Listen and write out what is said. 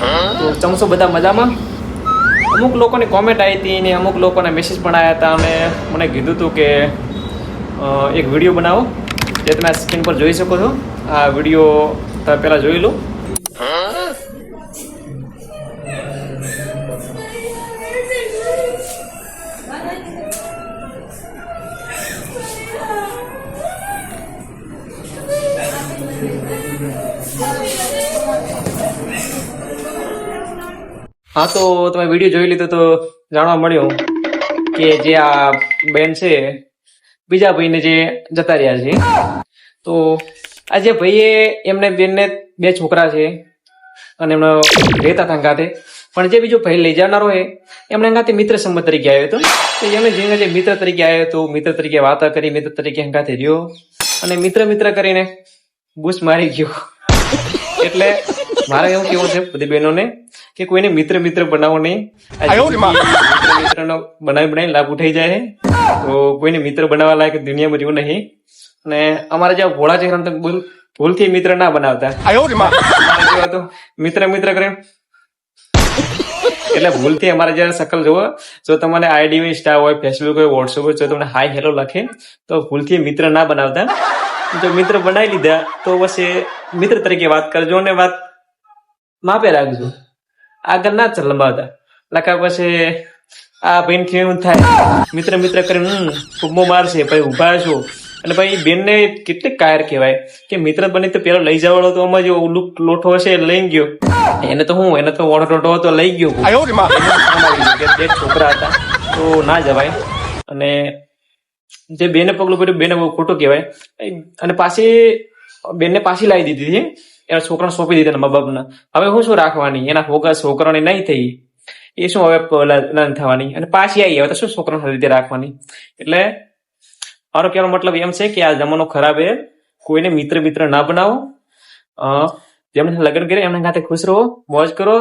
તો ચમસો બધા મજામાં? અમુક લોકોની કોમેન્ટ આવી હતી ને અમુક લોકોને મેસેજ પણ આવ્યા હતા. અને મને કીધું હતું કે એક વીડિયો બનાવો, જે તમે સ્ક્રીન પર જોઈ શકો છો. આ વીડિયો તમે પહેલાં જોઈ લો. હા, તો તમે વીડિયો જોઈ લીધો તો જાણવા મળ્યું કે જે આ બેન છે, બીજા ભાઈને જે જતા રહ્યા છે. તો આ જે ભાઈએ એમને બેનને બે છોકરા છે અને એમનો રહેતા હતા ગાતે પણ જે બીજો ભાઈ લઈ જનારો હોય એમણે ગાતે મિત્ર સંબંધ તરીકે આવ્યો હતો. તો એમણે જેને જે મિત્ર તરીકે આવ્યો હતો, મિત્ર તરીકે વાત કરી, મિત્ર તરીકે ગાતે રહ્યો અને મિત્ર મિત્ર કરીને બુશ મારી ગયો. એટલે મારે એવું કેવું છે બધી બહેનોને કે કોઈને મિત્ર મિત્ર બનાવો નહીં. મિત્ર મિત્રનો બનાવી બનાવી લાભ ઉઠાઈ જાય છે. તો કોઈને મિત્ર બનાવવા લાયક દુનિયામાં જેવું નહીં. અને અમારા જેવા ભોળા ચહેરા તો ભૂલ ભૂલથી મિત્ર ના બનાવતા. તો મિત્ર મિત્ર કરે. એટલે ભૂલથી અમારે જયારે સકલ જોવો જો તમારે આઈડી ઇન્સ્ટા હોય ફેસબુક હોય વોટ્સઅપ હોય જો તમને હાય હેલો લખે તો ભૂલથી મિત્ર ના બનાવતા. જો મિત્ર બનાવી લીધા તો પછી મિત્ર તરીકે વાત કરજો ને વાત માપે રાખજો. આગળ ના ચાલ લંબાવતા. લખા પછી આ બેનથી એવું થાય. મિત્ર મિત્ર કરીને હમ ફૂગમો મારશે પછી ઊભા છો. અને ભાઈ બેનને કેટલી કાયર કહેવાય. કે મિત્ર બની તો પેલો લઈ જવાળો તો આમાં જો ઓલું લોઠો હશે લઈ ગયો. એને તો હું એને તો ઓળો ટોટો હતો લઈ ગયો. બે છોકરા હતા. તો ના જવાય. અને જે બેને પગલું પડ્યું બેને બહુ ખોટું કહેવાય. અને પાછી બેનને પાછી લાવી દીધી છે એના છોકરાને સોંપી દીધા એના મા હવે હું શું રાખવાની? એના છોકરા છોકરાની નહીં થઈ. એ શું હવે લગ્ન થવાની? અને પાછી આવી હવે તો શું છોકરાને રીતે રાખવાની? એટલે મારો કહેવાનો મતલબ એમ છે કે આ જમાનો ખરાબ એ કોઈને મિત્ર મિત્ર ના બનાવો. જેમને લગ્ન કરે એમના સાથે ખુશ રહો, મોજ કરો.